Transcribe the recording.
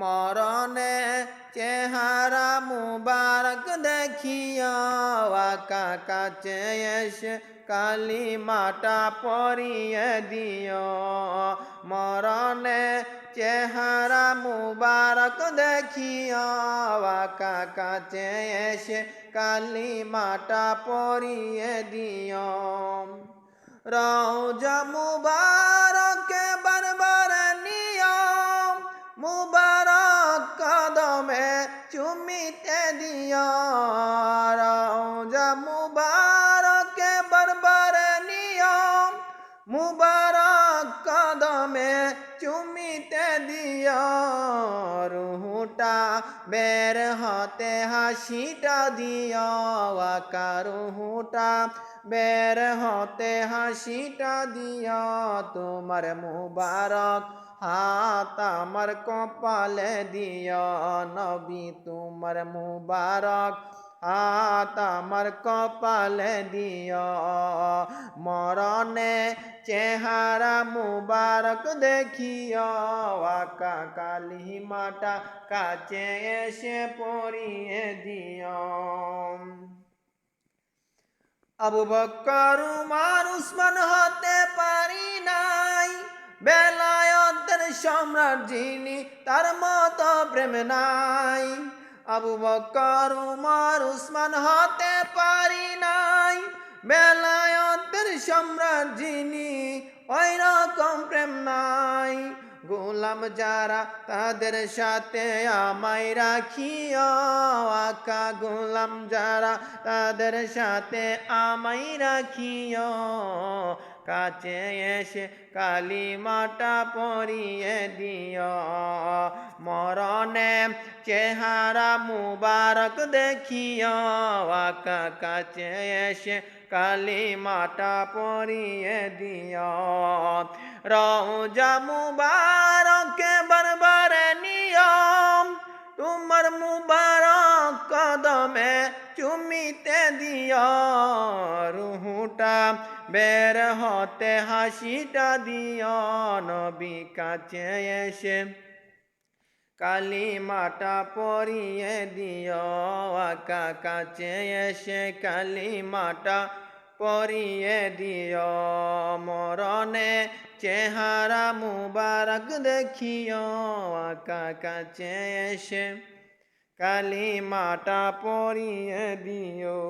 মরণে চেহারা মুবারক দেখিয়া আকা কাছে এসে কালিমাটা পরিয়ে দিও। মরণে চেহারা মুবারক দেখিয়া আকা কাছে এসে কালিমাটা পরিয়ে দিও। রওজা মুবারকে চুমিতে দিও রওজা মুবারকে বারবার নিয়ম মুবারক বের হতে হাসিটা দিও আকা রুহুটা বের হতে হাসিটা দিও, তোমার মুবারক হাত আমার কপালে দিও। নবী, তোমার মুবারক হাত আমার কপালে দিও মরণে চেহারা মুবারক দেখিও আকা কালিমাটা কাছে এসে পড়িয়ে দিও আবু বক্কর, উমার, উসমান হতে পারি নাই। বেলায়তের সম্রাট যিনি, তার মতো প্রেম নাই। আবু বকর উমার উসমান হতে পারি নাই। বেলায়তের সম্রাট যিনি ওই রকম প্রেম নাই। গোলাম যারা তাদের সাথে আমায় রাখিও, আকা গোলাম যারা তাদের সাথে আমায় রাখিও। কাছে এসে কালিমাটা পরিয়ে দিও। মরণে চেহারা মুবারক দেখিও। আকা কাছে এসে কালিমাটা পরিয়ে দিও। রওজা মুবারকে চুমিতে দিও রুহুটা বের হতে হাসিটা দিও নবী কাছে এসে কালিমাটা পরিয়ে দিও আকা কাছে এসে কালিমাটা পরিয়ে দিও মরণে চেহারা মুবারক দেখিও আকা কাছে এসে কালিমাটা পরিয়ে দিও